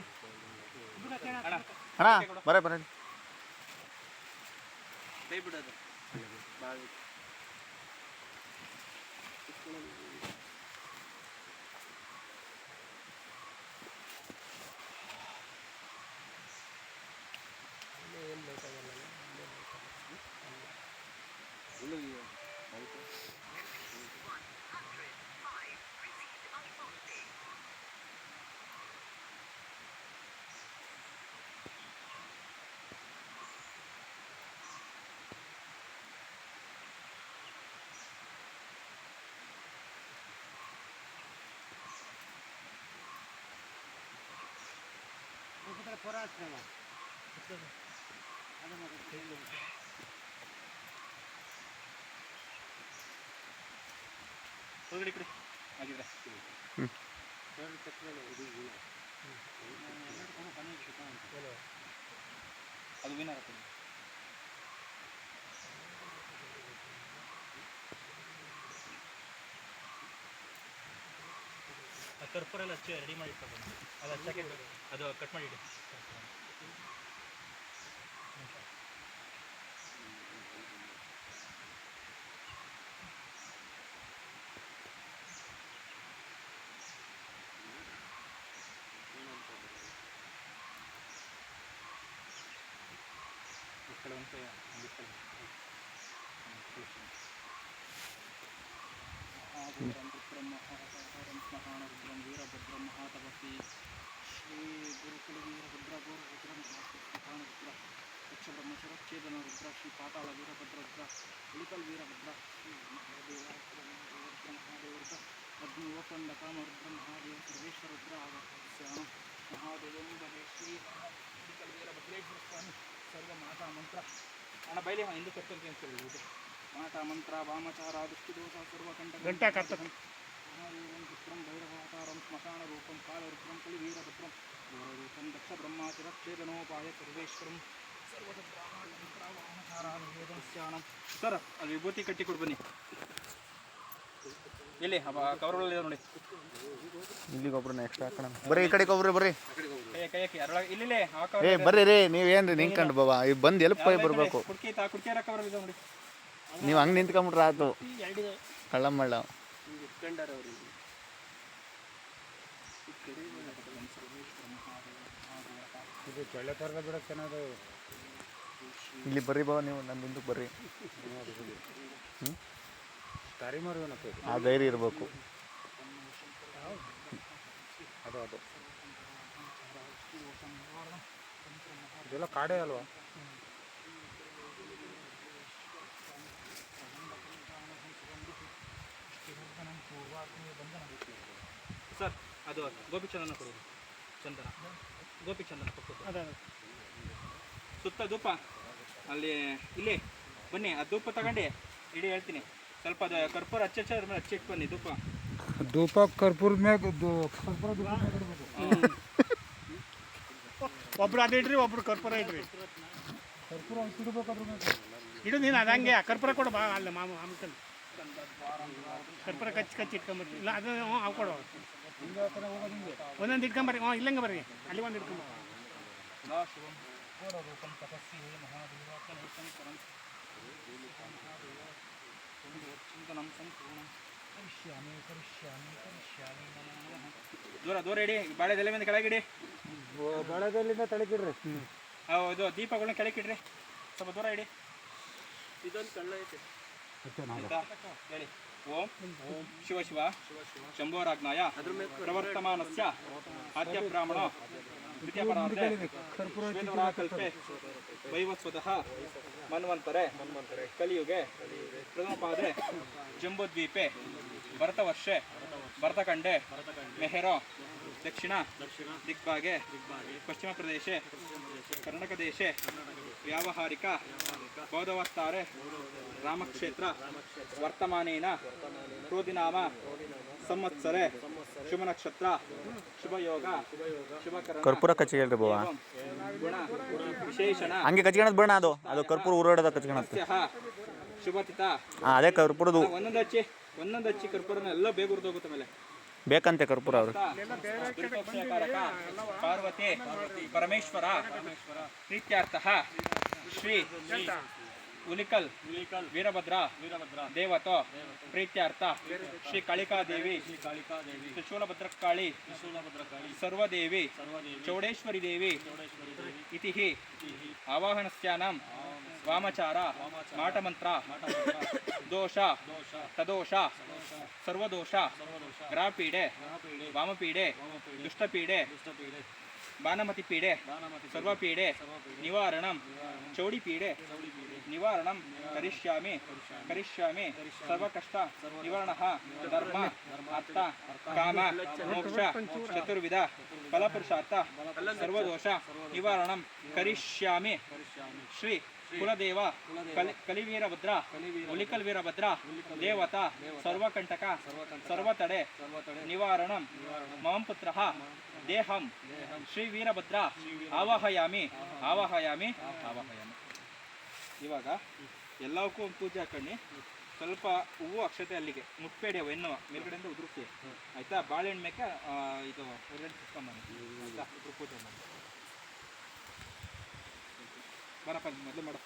Speaker 1: ಅಣ್ಣ.
Speaker 2: ಅಣ್ಣ ಬರೇ ಬರೀ.
Speaker 3: ಕೈ ಬಿಡೋದು ಕೊರಾಕ್ರಮ
Speaker 1: ಒಳಗಡೆ ಕರ್ಪೂರೆಲ್ಲ ರೆಡಿ ಮಾಡಿ ಅದು ಹಚ್ಚಕ್ಕೆ ಅದು ಕಟ್ ಮಾಡಿ ಇಡಿ ಈ ಕಡೆ ಒಂದು ಕೈ, ಒಂದು ಈ ಕಡೆ. ಹ್ಮ್, ಕಳಿಸಿ. ಮಹಾದೇವರಂ ರುದ್ರಂ ಮಹಾಹರಂ ಮಹಾಣರುದ್ರಂ ವೀರಭದ್ರಂ ಮಹಾತಪತಿ ಶ್ರೀ ಗುರುಕುಲ ವೀರಭದ್ರ ಗೋರ ರುದ್ರ ಮಹಾಣ ರುದ್ರ ಯಕ್ಷ ಬ್ರಹ್ಮಚರ ಛೇದನ ರುದ್ರ ಶ್ರೀ ಪಾತಾಳ ವೀರಭದ್ರ ರುದ್ರ ಉಳಿಕಲ್ ವೀರಭದ್ರ ಶ್ರೀ ಮಹಾದೇವ ರುದ್ರ ಮಹಾದೇವ ರುದ್ರ ಅಗ್ನಿ ಓಪಂಡ ಕಾಮ ರುದ್ರ ಮಹಾದೇವ ಸರ್ವೇಶ್ವರ ರುದ್ರ ಆಗಸ್ಯಾಮ ಮಹಾದೇವಂ ಬಲೆ ಶ್ರೀ ಉಳಿಕಲ್ ವೀರಭದ್ರೇಶ್ವರ ಸ್ವಾಮಿ ಸರ್ವ ಮಾತಾ ಮಂತ್ರ ಅಣ್ಣ ಬೈಲಿ ಹಿಂದೂ ಕರ್ತವ್ಯ ಅಂತ ಹೇಳಿ ಮಾತಾ ಮಂತ್ರ ವಾಮಚಾರ ದೃಷ್ಟಿದೋಷ ಸರ್ವಕಂಠ
Speaker 4: ಗಂಟೆ ಕರ್ತಕ
Speaker 1: ಮಹಾದೇವಂ ಪುತ್ರಂ ಭೈರವಾತಾರಂ ಸ್ಮಶಾನರೂಪಂ ಕಾಲರುದ್ರಂ ಕಲಿವೀರಭದ್ರಂ ಘೋರರೂಪಂ ದಕ್ಷ ಬ್ರಹ್ಮಾತಿರಚ್ಛೇದನೋಪಾಯ ಸರ್ವೇಶ್ವರಂ ಸರ್ವತಂತ್ರಾಮಾಚಾರಾನುವೇದಸ್ಯಾಣಂ ಸರ್ ಅದು ವಿಭೂತಿ ಕಟ್ಟಿ ಕೊಡು ಕವರಲ್ಲಿ ನೋಡಿ.
Speaker 2: ಇಲ್ಲಿ ಒಬ್ರನ್ನ ನೆಕ್ಸ್ಟ್ ಹಾಕೋಣ. ಬರ್ರಿ ಈ ಕಡೆ ಒಬ್ರು ಬರ್ರಿ.
Speaker 1: ಕೈ ಇಲ್ಲಿ ಆ
Speaker 2: ಏ ಬರ್ರಿ ರೀ ನೀವೇನ್ರಿ ನಿಂತ್ಕೊಂಡು ಬಾಬಾ? ಈಗ ಬಂದು ಎಲ್ಪ್ ಪೈ ಬರಬೇಕು.
Speaker 1: ಕುಡ್ಕಿ ತಾ ಕುಡ್ಕಿ ಕವರ್ ಇದೆ ನೋಡಿ.
Speaker 2: ನೀವು ಹಂಗೆ ನಿಂತ್ಕೊಂಬಿಟ್ರೆ ಆಯ್ತು
Speaker 4: ಕಳ್ಳ
Speaker 2: ಕಳ್ಳಮ್ಮಳ್ಳ
Speaker 3: ಇಟ್ಕೊಂಡಾರ ಅವ್ರು
Speaker 4: ಇದು ಚೊಳ್ಳೆ ಥರದ ಬಿಡಕ್ಕೆ ಚೆನ್ನಾಗಿ
Speaker 2: ಇಲ್ಲಿ ಬರ್ರಿ ಬಾಬಾ ನೀವು ನನ್ನ ಹಿಂದಕ್ಕೆ ಬರ್ರಿ.
Speaker 4: ಹ್ಞೂ
Speaker 2: ಆ ಧೈರ್ಯ ಇರಬೇಕು.
Speaker 4: ಅದು ಅದು. ಇದೆಲ್ಲ ಕಾಡೇ ಅಲ್ವಾ?
Speaker 1: ಸರ್ ಅದು ಗೋಪಿ ಚಂದನ ಕೊಡೋದು ಚಂದನ. ಗೋಪಿ ಚಂದನ ಸುತ್ತ ಧೂಪ. ಅಲ್ಲಿ ಇಲ್ಲಿ ಬನ್ನಿ ಆ ಧೂಪ ತಗೊಂಡು. ಇಡೀ ಹೇಳ್ತೀನಿ. ಸ್ವಲ್ಪ ಅದು ಕರ್ಪೂರ ಹಚ್ಚ ಹಚ್ಚ ಅದ್ರ ಮೇಲೆ ಹಚ್ಚಿಟ್ಟು ಬನ್ನಿ ಧೂಪ.
Speaker 4: ಧೂಪ ಕರ್ಪೂರದ ಮ್ಯಾಗ ಕರ್ಪೂರ ಒಬ್ರು ಅದು ಇಡ್ರಿ ಒಬ್ರು ಕರ್ಪೂರ ಇಡ್ರಿ. ಕರ್ಪೂರ ಇಡು ನೀನು ಅದಂಗೆ ಕರ್ಪೂರ ಕೊಡು ಬಾ ಅಲ್ಲ ಮಾಮ ಮಾಮಕಲ್ ಕರ್ಪೂರ ಕಚ್ಚಿ ಕಚ್ಚಿ ಇಟ್ಕೊಂಬರ್ರಿ ಇಲ್ಲ ಅದು ಹ್ಞೂ ಅವು ಕೊಡು. ಒಂದೊಂದು ಇಟ್ಕೊಂಬರ್ರಿ. ಹ್ಞೂ ಇಲ್ಲಂಗೆ ಬರ್ರಿ. ಅಲ್ಲಿ ಒಂದು ಇಟ್ಕೊಂಬರ್ರಿ
Speaker 1: ನಾ ಚಿಂತನಂ ಸಂಪೂರ್ಣಂ ಕರಿಷ್ಯಾಮಿ ಕರಿಷ್ಯಾಮಿ ಕರಿಷ್ಯಾಮಿ ನಮೋ ನಮಃ ದೂರ ದೂರ ಇಡಿ ಬಾಳೆದೆಲೆ ಎಲೆ ಮೇಲೆ ಕೆಳಗಿಡಿ
Speaker 4: ಬಳದಲ್ಲಿಂದ ತಳಗಿಡ್ರಿ.
Speaker 1: ಇದು ದೀಪಗಳನ್ನ ಕೆಳಗಿಡ್ರಿ ಸ್ವಲ್ಪ ದೂರ ಇಡಿ.
Speaker 3: ಇದೊಂದು ಕಳ್ಳ ಐತೆ?
Speaker 1: ಹೇಳಿ. ಓಂ ಶಿವ ಶಿವ. ಶಂಭೋರಾಜ್ಞಾಯ ಪ್ರವರ್ತಮಾನಸ್ಯ. ಆದ್ಯ ಬ್ರಾಹ್ಮಣ. ದ್ವಿತೀಯ ಪರಾರ್ಧೆ ಶ್ವೇತವರಾಕಲ್ಪೆ ವೈವಸ್ವತಃ. ಮನ್ವಂತರೆ ಕಲಿಯುಗೆ ಪ್ರಥಮಪಾದೆ ಜಂಬುದ್ವೀಪೆ ಭರತವರ್ಷೆ ಭರತಖಂಡೆ ಮೆಹರೋ ದಕ್ಷಿಣ ದಿಗ್ಭಾಗೆ ಪಶ್ಚಿಮ ಪ್ರದೇಶ ಕರ್ನಾಟಕ ದೇಶ ವ್ಯಾವಹಾರಿಕ ಬೌದ್ಧವಸ್ತಾರೆ ರಾಮಕ್ಷೇತ್ರ ವರ್ತಮಾನೇನ ಕ್ರೋಧಿನಾಮ ಸಂವತ್ಸರೆ ಶುಭ ನಕ್ಷತ್ರ
Speaker 2: ಕರ್ಪೂರ ಕಚ್ಚಿಗೇಳ್ರಿ ಹೇಳ್ರಿ
Speaker 1: ವಿಶೇಷಣ
Speaker 2: ಹಂಗೆ ಕಚ್ಕೊಳದ್ ಬಣ್ಣ ಅದು. ಅದು ಕರ್ಪೂರ
Speaker 1: ಸಸ್ಯಃ ಶುಭತಿತ
Speaker 2: ಹಾಂ ಅದೇ ಕರ್ಪೂರದು.
Speaker 1: ಒಂದೊಂದು ಹಚ್ಚಿ ಒಂದೊಂದು ಹಚ್ಚಿ ಕರ್ಪೂರನ ಎಲ್ಲ ಬೇಗ ಉರಿದೋಗುತ್ತೆ ಮೇಲೆ
Speaker 2: ಬೇಕಂತೆ ಕರ್ಪೂರ ಅವರು.
Speaker 1: ಪಾರ್ವತಿ ಪರಮೇಶ್ವರ, ಪ್ರೀತ್ಯಾರ್ಥ ಶ್ರೀ ಉಲಿಕಲ್ ವೀರಭದ್ರ ವೀರಭದ್ರ ದೇವತೋ ಪ್ರೀತ್ಯಾರ್ಥ ಶ್ರೀ ಕಾಳಿಕಾದೇವಿ ಶ್ರೀ ಕಾಳಿಕಾದೇವಿ ತ್ರಿಶೂಲಭದ್ರಕಾಳಿ ತ್ರಿಶೂಲಭದ್ರಕಾಳಿ ಸರ್ವದೇವಿ ಚೌಡೇಶ್ವರಿ ದೇವಿ ಇತಿ ಆವಾಹನಸ್ಯಾನಾಂ ವಾಮಚಾರ ಮಾಟಮಂತ್ರ ದೋಷ ತದೋಷ ಸರ್ವದೋಷ ಗ್ರಹಪೀಡೆ ವಾಮಪೀಡೆ ದುಷ್ಟಪೀಡೆ ಬಾನಮತಿ ಪೀಡೆ ಸರ್ವಪೀಡೆ ನಿವಾರಣಂ ಚೌಡಿಪೀಡೆ ನಿವಾರಣಂ ಕರಿಷ್ಯಾಮಿ ಕರಿಷ್ಯಾಮಿ, ಸರ್ವಕಷ್ಟ, ನಿವಾರಣ, ಧರ್ಮ ಅರ್ಥ ಕಾಮ, ಮೋಕ್ಷ, ಚತುರ್ವಿಧ, ಫಲಪುರುಷಾರ್ಥ, ಸರ್ವದೋಷ, ನಿವಾರಣಂ ಕರಿಷ್ಯಾಮಿ. ಶ್ರೀ ಕುಲದೇವ ಕಲಿವೀರಭದ್ರ ಹುಲಿಕಲ್ ವೀರಭದ್ರ ದೇವತಾ, ಸರ್ವಕಂಟಕ, ಸರ್ವತಡೆ, ನಿವಾರಣಂ ಮಮಂ ಪುತ್ರ ದೇಹಂ, ಶ್ರೀ ವೀರಭದ್ರ, ಆವಾಹಯಾಮಿ ಆವಾಹಯಾಮಿ ಆವಾಹಯಾಮಿ. ಇವಾಗ ಎಲ್ಲವಕ್ಕೂ ಒಂದು ಪೂಜೆ ಹಾಕೊಂಡು ಸ್ವಲ್ಪ ಹೂವು ಅಕ್ಷತೆ ಅಲ್ಲಿಗೆ, ಮುಟ್ಬೇಡಿ ಅವು ಎನ್ನುವ. ಮೇಲ್ಗಡೆಯಿಂದ ಉದುರಿಸಿ. ಆಯ್ತಾ? ಬಾಳೆಹಣ್ಣು ಮೇಕೆ ಇದು ಹೊರಗಡೆ ಸಿಸ್ಕೊಂಬನ್ನಿ ಆಯ್ತಾ? ಇದ್ರ ಪೂಜೆ ಮಾಡಿ. ಬರಪ್ಪ ಮೊದಲು ಮಾಡು.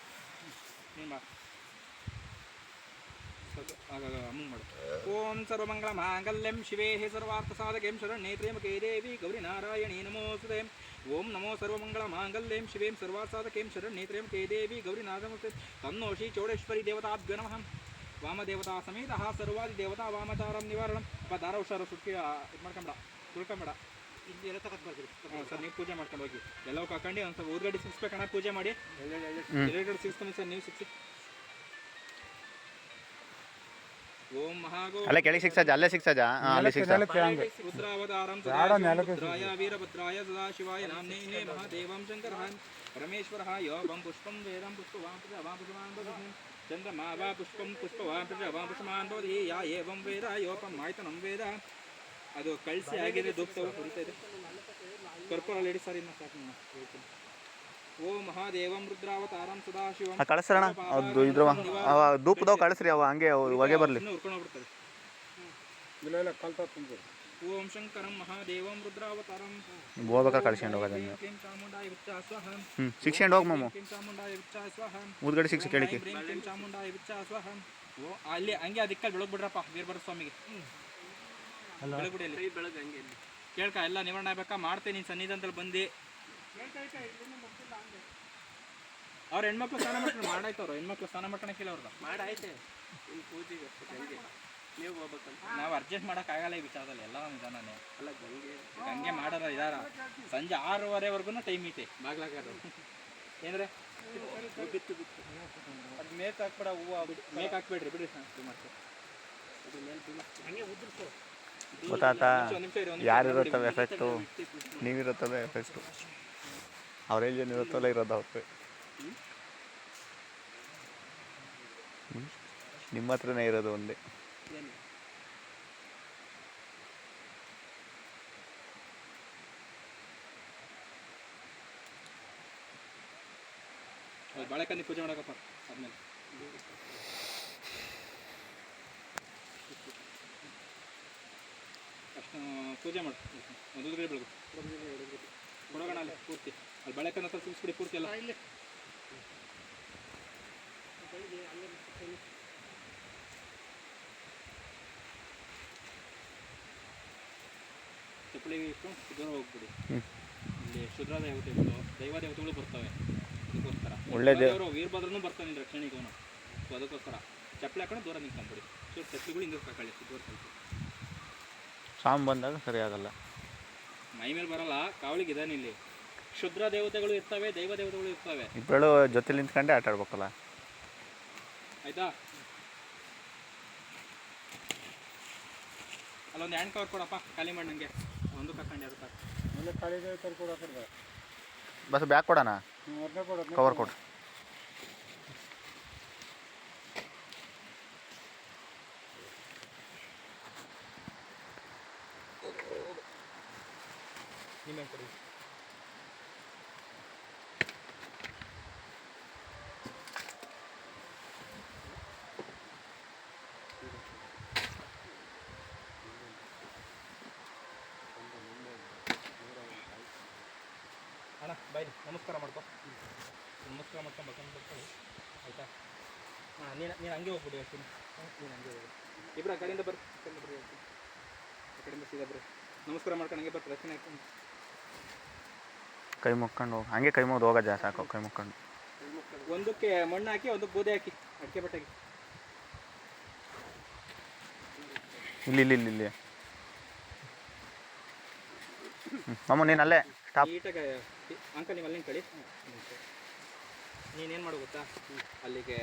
Speaker 1: ನೀನು ಮಾಡು. ಓಂ ಸರ್ವಂಗಳ ಮಾಂಗಲ್ಯಂ ಶಿವೇ ಸರ್ವಾರ್ಥ ಸಾಧಕೆಂ ಶರಣ್ಯೇ ಪ್ರೇಮಕೇ ದೇವಿ ಗೌರಿ ನಾರಾಯಣಿ ನಮೋಸ್ತುತೆ ಓಂ ನಮೋ ಸರ್ವಮಂಗಳ ಮಾಂಗಲ್ಯಂ ಶಿವೇಂ ಸರ್ವಾಸಾಧಕೇಂ ಸಾಧಕೆಂ ಶರಣ್ಯೇ ತ್ರ್ಯಂಬಕೆ ದೇವಿ ಗೌರಿ ನಾರಾಯಣಿ ತನ್ನೋಷಿ ಚೌಡೇಶ್ವರಿ ದೇವತಾಭ್ಯ ನಮಃ. ವಾಮದೇವತಾ ಸಮೇತ ಸರ್ವಾದಿ ದೇವತಾ ವಾಮಚಾರಂ ನಿವಾರಣಂ. ದಾರ ಹುಷಾರು ಸುಟ್ಟಿ ಇದು ಮಾಡ್ಕೊಂಬೇಡ ತುಳ್ಕೊಂಬೇಡ. ಇಲ್ಲಿ ಎಲ್ಲ ತಗೊಂಡು ಬರ್ತೀರಿ ಸರ್ ನೀವು ಪೂಜೆ ಮಾಡ್ಕೊಂಡು ಹೋಗಿ. ಎಲ್ಲವೂ ಕಾಕೊಂಡು ಒಂದು ಸ್ವಲ್ಪ ಊರ್ಗಡೆ ಸಿಗಿಸ್ಬೇಕಣ್ಣ ಪೂಜೆ ಮಾಡಿ. ಎಲ್ಲ ಸಿಗಿಸ್ತೀನಿ ಸರ್ ನೀವು ಸಿಕ್ಸಿ
Speaker 2: ಅಲ್ಲೇ ಕೆಳಗೆ ಸಿಕ್ಸಜ ಅಲ್ಲೇ ಸಿಕ್ಸಜ ಅಲ್ಲಿ ಸಿಕ್ಸ
Speaker 1: ರುದ್ರಾವತಾರಂ ಸದಾಶಿವರುದ್ರಾಯ ವೀರಭದ್ರಾಯ ಸದಾಶಿವಾಯ ನಾಮ್ನೇ ಮಹಾದೇವಂ ಶಂಕರಃ ಪರಮೇಶ್ವರಃ ಯೋ ವಂ ಪುಷ್ಪಂ ವೇದಂ ಪುಷ್ಪಂ ಪುಷ್ಪವಾಂ ಪುಷ್ಪಮಾನ್ ಭವತಿ ಯಾ ಏವಂ ವೇದ ಯೋಪಂ ಆಯ್ತನಂ ವೇದ. ಅದು ಕಳಿಸಿ ಆಗಿದೆ ದುಃಖವು ಕುರಿತಾ ಇದೆ ಕರ್ಕೊಂಡು ಲೇಡಿ ಸರ್ ಇನ್ನು ಸಾಕು. ನಾನು ಓ ಮಹಾದೇವಂ ರುದ್ರಾವತಾರಂ ಸದಾಶಿವಂ.
Speaker 2: ಕಳಿಸ್ರಣ ಅದು ಇದ್ರವ. ಅವ ಧೂಪದವ್ ಕಳಿಸ್ರಿ ಅವ ಹಂಗೆ ಹೊಗೆ ಬರಲಿ.
Speaker 1: ಓಂ ಶಂಕರಂ ಮಹಾದೇವಂ ರುದ್ರಾವತಾರಂ.
Speaker 2: ಕಳ್ಸ್ಕೊಂಡು ಹ್ಞೂ ಸಿಕ್ಸ್ಕೊಂಡು ಹೋಗಿ ಮಾಮು. ಕೇಳಿಕೆ.
Speaker 1: ಓ ಅಲ್ಲಿ ಹಂಗೆ ಅದಕ್ಕೆ ಬೆಳಗ್ ಬಿಡ್ರಪ್ಪ ವೀರಭದ್ರ ಸ್ವಾಮಿಗೆ. ಬೆಳಗ್ಬಿಡಿ ಅಲ್ಲಿ.
Speaker 3: ಕೈ ಬೆಳಗ್ಗೆ ಹಂಗೆ
Speaker 1: ಕೇಳ್ಕ ಎಲ್ಲ ನಿವಾರಣೆ ಆಗ್ಬೇಕಾ? ಮಾಡ್ತೀನಿ ನೀನು ಸನ್ನಿಧಾನದಲ್ಲಿ ಬಂದು. ಅವ್ರ ಹೆಣ್ಮಕ್ಳು ಸ್ನಾನ ಮಾಡ್ಕೊಂಡು ಮಾಡಾಯ್ತವ್ರು. ಹೆಣ್ಮಕ್ಳು ಸ್ನಾನ ಮಾಡ್ಕೊಳಕ್ಕಿಲ್ಲ ಅವ್ರದ್ದು
Speaker 3: ಮಾಡಾಯ್ತೆ. ನಿಮ್ಮ ಪೂಜೆಗೆ ಅಷ್ಟೇ ಹಂಗೆ ನೀವು ಹೋಗ್ಬೇಕಂತ.
Speaker 1: ನಾವು ಅಡ್ಜಸ್ಟ್ ಮಾಡೋಕ್ಕಾಗಲ್ಲ ಈ ವಿಚಾರದಲ್ಲಿ. ಎಲ್ಲ ನಿಧಾನನೇ
Speaker 3: ಅಲ್ಲ ಗಂಗೆ.
Speaker 1: ಹಂಗೆ ಮಾಡೋರ ಇದಾರ. ಸಂಜೆ ಆರೂವರೆವರೆಗೂ ಟೈಮ್ ಐತೆ. ಬಾಗ್ಲಾಗಾರ ಏನ್ರೆ?
Speaker 3: ಬಿತ್ತು ಬಿತ್ತು.
Speaker 1: ಅದು ಮೇಕ್ ಹಾಕ್ಬೇಡ ಹೂವು ಮೇಕ್ ಹಾಕ್ಬೇಡ್ರಿ ಬಿಡ್ರಿ. ಇದು ಮಾಡ್ತೀವಿ
Speaker 3: ಅದ್ರ ಮೇಲೆ ಬೀಳಿಸ್ತು
Speaker 2: ಗೊತ್ತಾತಾ
Speaker 1: ಒಂದ್ ನಿಮಿಷ ಇರಿ, ಒಂದ್ ನಿಮಿಷ
Speaker 2: ಯಾರು ಇರುತ್ತವೆ ಎಫೆಕ್ಟು ನೀವಿರುತ್ತವೆ ಎಫೆಕ್ಟು ಅವ್ರ ಏಜ್ ಏನು ಇರುತ್ತಲ್ಲ ಇರೋದು ಅವ್ರಿಗೆ? ನಿಮ್ಮ ಹತ್ರನೇ ಇರೋದು ಒಂದೇ.
Speaker 3: ಬಾಳೆಕಾಯಿ
Speaker 1: ಅದು ಬಾಳೆಕಂದಿ ಪೂಜೆ ಮಾಡಕಪ್ಪ ಆದ್ಮೇಲೆ. ಅಷ್ಟು ಪೂಜೆ ಮಾಡು. ಒಂದು ಉದ್ಗಡೆ ಬೆಳಗು. ಕೊಡೋಣ ಅಲ್ಲಿ ಪೂರ್ತಿ. ಅಲ್ಲಿ ಬಾಳೆಕಾಯಿ ಹತ್ರ ಸಿಗಿಸ್ಬಿಡಿ ಪೂರ್ತಿ ಎಲ್ಲ ಚಪ್ಪಲಿ ಇಟ್ಕೊಂಡು ದೂರ ಹೋಗ್ಬಿಡಿ ಇಲ್ಲಿ ಶುದ್ರ ದೇವತೆಗಳು ದೈವ ದೇವತೆಗಳು ಬರ್ತವೆ. ಅದಕ್ಕೋಸ್ಕರ.
Speaker 2: ಒಳ್ಳೆ ದೇ-
Speaker 1: ದೇವರು ವೀರಭದ್ರನು ಬರ್ತಾನೆ ರಕ್ಷಣೆಗೆ ಅವನು. ಸೊ ಅದಕ್ಕೋಸ್ಕರ. ಚಪ್ಪಲಿ ಹಾಕೊಂಡು ದೂರ ನಿಂತ್ಕೊಂಡ್ಬಿಡಿ. ಸೊ ಚಪ್ಪಲಿಗಳು ಹಿಂಗೆ ಹಾಕೊಳ್ಳಿ ದೂರ ಸ್ವಲ್ಪ
Speaker 2: ಸಾಮ್ ಬಂದಾಗ ಸರಿ ಆಗಲ್ಲ.
Speaker 1: ಮೈ ಮೇಲೆ ಬರಲ್ಲ. ಕಾವಳಿಗೆ ಇದಾನೆ ಇಲ್ಲಿ. ಕ್ಷುದ್ರ ದೇವತೆಗಳು ಇರ್ತವೆ ದೈವ ದೇವತೆಗಳು ಇರ್ತವೆ.
Speaker 2: ಇಬ್ಬರು ಜೊತೆ ನಿಂತ್ಕೊಂಡೆ ಆಟ ಆಡ್ಬೇಕಲ್ಲ.
Speaker 1: ಆಯ್ತಾ? ಅಲ್ಲೊಂದು ಹ್ಯಾಂಡ್ ಕವರ್ ಕೊಡಪ್ಪ ಖಾಲಿ ಮಾಡಿ ನನಗೆ ಒಂದು ಕರ್ಕೊಂಡು ಕೊಡ
Speaker 2: ಬಸ್ ಬ್ಯಾಕ್ ಕೊಡೋಣ? ಕವರ್ ಕೊಡು
Speaker 1: ನಿಮಗೆ ಕೊಡಿ. ಅಣ್ಣ ಬಾಯ್ ನಮಸ್ಕಾರ ಮಾಡ್ಕೊ. ನಮಸ್ಕಾರ ಮಾಡ್ಕೊಂಡು ಬರ್ಕೊಂಡು ಬರ್ಕೊಳ್ಳಿ ಆಯಿತಾ? ಹಾಂ ನೀನು ನೀನು ಹಂಗೆ ಹೋಗ್ಬಿಡಿ ಹೇಳ್ತೀನಿ. ನೀನು ಹಂಗೆ ಹೋಗಿ ಇಬ್ಬರು ಆ ಕಡೆಯಿಂದ ಬರ್ರಿ ಕಡೆಯಿಂದ ಬರ್ರಿ ಹೇಳ್ತೀನಿ. ಆ ಕಡೆಯಿಂದ ಸೀದಾ ಬರ್ರಿ. ನಮಸ್ಕಾರ ಮಾಡ್ಕೊಂಡು ಹಂಗೆ ಬರ್ತೀನಿ ರಚನೆ ಹಾಕೊಂಡು
Speaker 2: ಕೈ ಮುಕ್ಕೊಂಡು ಹೋಗಿ. ಹಂಗೆ ಕೈ ಮುಗ್ದು ಜಾಸ್ತಿ ಹಾಕೋ ಕೈ ಮುಕ್ಕೊಂಡು.
Speaker 1: ಒಂದಕ್ಕೆ ಮಣ್ಣು ಹಾಕಿ ಒಂದಕ್ಕೆ ಗೋಧಿ ಹಾಕಿ ಅಡಿಕೆ ಬಟ್ಟೆಗೆ.
Speaker 2: ಇಲ್ಲಿ ಇಲ್ಲಿ ಇಲ್ಲಿ ಇಲ್ಲಿ. ನೀನು ಅಲ್ಲೇ ಸ್ಟಾಪ್
Speaker 1: ನೀಟಾಗಿ ಅಂಕ ನೀವು ಅಲ್ಲಿಂದ ಕಳಿ ನೀನೇನು ಮಾಡು ಗೊತ್ತಾ? ಅಲ್ಲಿಗೆ